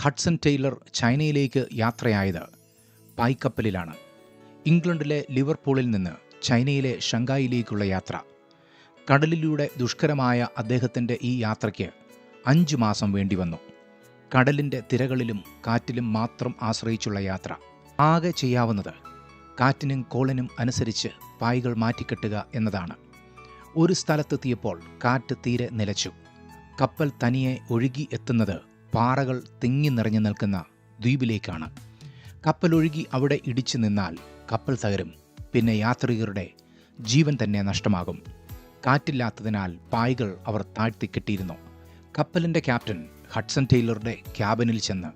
Hudson Taylor ചൈനയിലേക്ക് യാത്രയായത് പായ്ക്കപ്പലിലാണ്. ഇംഗ്ലണ്ടിലെ ലിവർപൂളിൽ നിന്ന് ചൈനയിലെ ഷങ്കായിലേക്കുള്ള യാത്ര. കടലിലൂടെ ദുഷ്കരമായ അദ്ദേഹത്തിന്റെ ഈ യാത്രയ്ക്ക് അഞ്ചു മാസം വേണ്ടി വന്നു കടലിന്റെ തിരകളിലും കാറ്റിലും മാത്രം ആശ്രയിച്ചുള്ള യാത്ര. ആകെ ചെയ്യാവുന്നത് കാറ്റിനും കോളിനും അനുസരിച്ച് പായ്കൾ മാറ്റിക്കെട്ടുക എന്നതാണ്. ഒരു സ്ഥലത്തെത്തിയപ്പോൾ കാറ്റ് തീരെ നിലച്ചു. കപ്പൽ തനിയെ ഒഴുകി എത്തുന്നത് പാറകൾ തിങ്ങി നിറഞ്ഞു നിൽക്കുന്ന ദ്വീപിലേക്കാണ്. കപ്പലൊഴുകി അവിടെ ഇടിച്ചു നിന്നാൽ കപ്പൽ തകരും. പിന്നെ യാത്രികരുടെ ജീവൻ തന്നെ നഷ്ടമാകും. കാറ്റില്ലാത്തതിനാൽ പായകൾ അവർ താഴ്ത്തി കെട്ടിയിരുന്നു. കപ്പലിന്റെ ക്യാപ്റ്റൻ ഹഡ്സൺ ടൈലറുടെ ക്യാബിനിൽ ചെന്ന്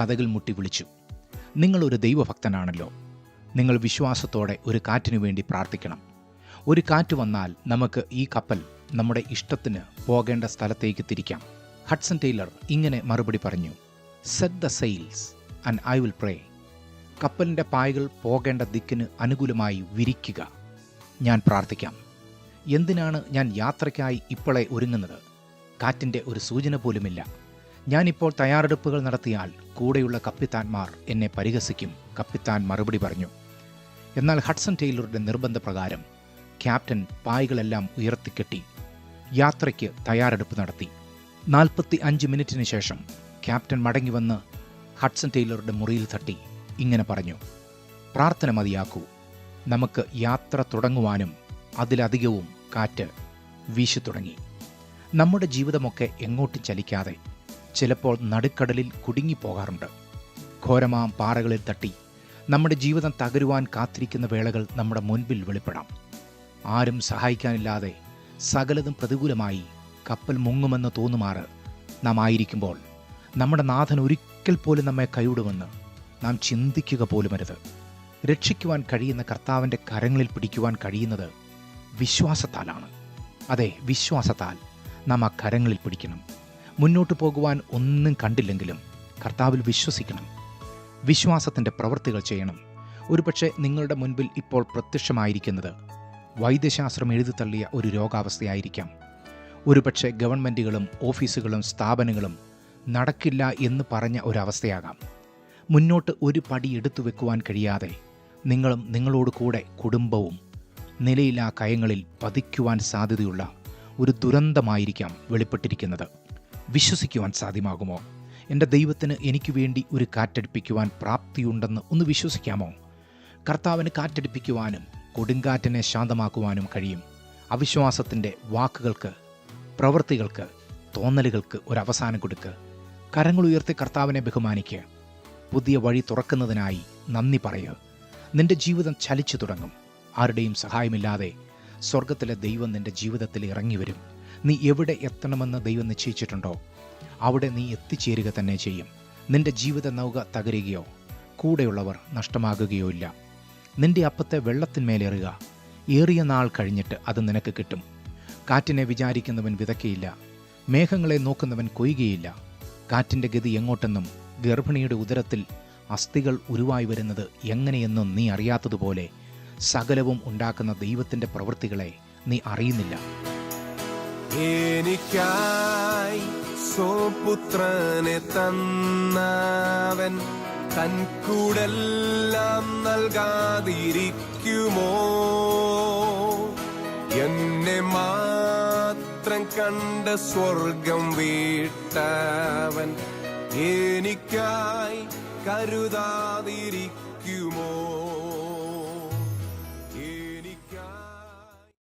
കഥകൾ മുട്ടി വിളിച്ചു. നിങ്ങളൊരു ദൈവഭക്തനാണല്ലോ. നിങ്ങൾ വിശ്വാസത്തോടെ ഒരു കാറ്റിനു വേണ്ടി പ്രാർത്ഥിക്കണം. ഒരു കാറ്റ് വന്നാൽ നമുക്ക് ഈ കപ്പൽ നമ്മുടെ ഇഷ്ടത്തിന് പോകേണ്ട സ്ഥലത്തേക്ക് തിരിക്കാം. ഹഡ്സൺ ടൈലർ ഇങ്ങനെ മറുപടി പറഞ്ഞു set the sails and I will pray കപ്പലിന്റെ പായകൾ പോകേണ്ട ദിക്കിന് അനുകൂലമായി വിരിക്കുക. ഞാൻ പ്രാർത്ഥിക്കാം. എന്തിനാണ് ഞാൻ യാത്രയ്ക്കായി ഇപ്പോളെ ഒരുങ്ങുന്നത്? കാറ്റിന്റെ ഒരു സൂചന പോലുമില്ല. ഞാനിപ്പോൾ തയ്യാറെടുപ്പുകൾ നടത്തിയാൽ കൂടെയുള്ള കപ്പിത്താൻമാർ എന്നെ പരിഹസിക്കും കപ്പിത്താൻ മറുപടി പറഞ്ഞു. എന്നാൽ ഹഡ്സൺ ടൈലറുടെ നിർബന്ധപ്രകാരം ക്യാപ്റ്റൻ പായകളെല്ലാം ഉയർത്തിക്കെട്ടി യാത്രയ്ക്ക് തയ്യാറെടുപ്പ് നടത്തി. നാൽപ്പത്തി അഞ്ച് മിനിറ്റിന് ശേഷം ക്യാപ്റ്റൻ മടങ്ങി വന്ന് ഹഡ്സൺ ടെയ്ലറുടെ മുറിയിൽ തട്ടി. ഇങ്ങനെ പറഞ്ഞു പ്രാർത്ഥന മതിയാക്കൂ. നമുക്ക് യാത്ര തുടങ്ങുവാനും അതിലധികവും കാറ്റ് വീശു തുടങ്ങി നമ്മുടെ ജീവിതമൊക്കെ എങ്ങോട്ടും ചലിക്കാതെ ചിലപ്പോൾ നടുക്കടലിൽ കുടുങ്ങിപ്പോകാറുണ്ട്. ഘോരമാം പാറകളിൽ തട്ടി നമ്മുടെ ജീവിതം തകരുവാൻ കാത്തിരിക്കുന്ന വേളകൾ നമ്മുടെ മുൻപിൽ വെളിപ്പെടാം. ആരും സഹായിക്കാനില്ലാതെ സകലതും പ്രതികൂലമായി കപ്പൽ മുങ്ങുമെന്ന് തോന്നുമാറ്. നാം ആയിരിക്കുമ്പോൾ നമ്മുടെ നാഥൻ ഒരിക്കൽ പോലും നമ്മെ കൈവിടുമെന്ന് നാം ചിന്തിക്കുക പോലുമരുത്. രക്ഷിക്കുവാൻ കഴിയുന്ന കർത്താവിന്റെ കരങ്ങളിൽ പിടിക്കുവാൻ കഴിയുന്നത് വിശ്വാസത്താലാണ്. അതെ വിശ്വാസത്താൽ നാം ആ കരങ്ങളിൽ പിടിക്കണം. മുന്നോട്ട് പോകുവാൻ ഒന്നും കണ്ടില്ലെങ്കിലും കർത്താവിൽ വിശ്വസിക്കണം. വിശ്വാസത്തിന്റെ പ്രവൃത്തികൾ ചെയ്യണം. ഒരുപക്ഷെ നിങ്ങളുടെ മുൻപിൽ ഇപ്പോൾ പ്രത്യക്ഷമായിരിക്കുന്നത് വൈദ്യശാസ്ത്രം എഴുതി തള്ളിയ ഒരു രോഗാവസ്ഥയായിരിക്കാം. ഒരുപക്ഷെ ഗവൺമെന്റുകളും ഓഫീസുകളും സ്ഥാപനങ്ങളും നടക്കില്ല എന്ന് പറഞ്ഞ ഒരവസ്ഥയാകാം. മുന്നോട്ട് ഒരു പടി എടുത്തു വെക്കുവാൻ കഴിയാതെ നിങ്ങളും നിങ്ങളോട് കൂടെ കുടുംബവും നിലയില്ലാ കയങ്ങളിൽ പതിക്കുവാൻ സാധ്യതയുള്ള ഒരു ദുരന്തമായിരിക്കാം വെളിപ്പെട്ടിരിക്കുന്നത്. വിശ്വസിക്കുവാൻ സാധ്യമാകുമോ? എന്റെ ദൈവത്തിന് എനിക്ക് വേണ്ടി ഒരു കാറ്റടിപ്പിക്കുവാൻ പ്രാപ്തിയുണ്ടെന്ന് ഒന്ന് വിശ്വസിക്കാമോ? കർത്താവിന് കാറ്റടിപ്പിക്കുവാനും കൊടുങ്കാറ്റിനെ ശാന്തമാക്കുവാനും കഴിയും. അവിശ്വാസത്തിന്റെ വാക്കുകൾക്ക് പ്രവൃത്തികൾക്ക് തോന്നലുകൾക്ക് ഒരു അവസാനം കൊടുക്ക്. കരങ്ങൾ ഉയർത്തി കർത്താവിനെ ബഹുമാനിക്കുക പുതിയ വഴി തുറക്കുന്നതിനായി നന്ദി പറയുക നിന്റെ ജീവിതം ചലിച്ചു തുടങ്ങും. ആരുടെയും സഹായമില്ലാതെ സ്വർഗത്തിലെ ദൈവം നിന്റെ ജീവിതത്തിൽ ഇറങ്ങി വരും. നീ എവിടെ എത്തണമെന്ന് ദൈവം നിശ്ചയിച്ചിട്ടുണ്ടോ? അവിടെ നീ എത്തിച്ചേരുക തന്നെ ചെയ്യും. നിന്റെ ജീവിത നൗക തകരുകയോ കൂടെയുള്ളവർ നഷ്ടമാകുകയോ ഇല്ല. നിന്റെ അപ്പത്തെ വെള്ളത്തിന്മേലേറുക. ഏറിയ നാൾ കഴിഞ്ഞിട്ട് അത് നിനക്ക് കിട്ടും. കാറ്റിനെ വിചാരിക്കുന്നവൻ വിതയ്ക്കയില്ല. മേഘങ്ങളെ നോക്കുന്നവൻ കൊയ്യുകയില്ല. കാറ്റിന്റെ ഗതി എങ്ങോട്ടെന്നും ഗർഭിണിയുടെ ഉദരത്തിൽ അസ്ഥികൾ ഉരുവായി വരുന്നത് എങ്ങനെയെന്നും നീ അറിയാത്തതുപോലെ സകലവും ഉണ്ടാക്കുന്ന ദൈവത്തിന്റെ പ്രവൃത്തികളെ നീ അറിയുന്നില്ല. എനിക്കായി സോപുത്രനെ തന്നവൻ തൻകൂടെല്ലാം നൽകാതിരിക്കുമോ? എന്നെ മാത്രം കണ്ട സ്വർഗം വീട്ടവൻ എനിക്കായി കരുതാതിരിക്കുമോ?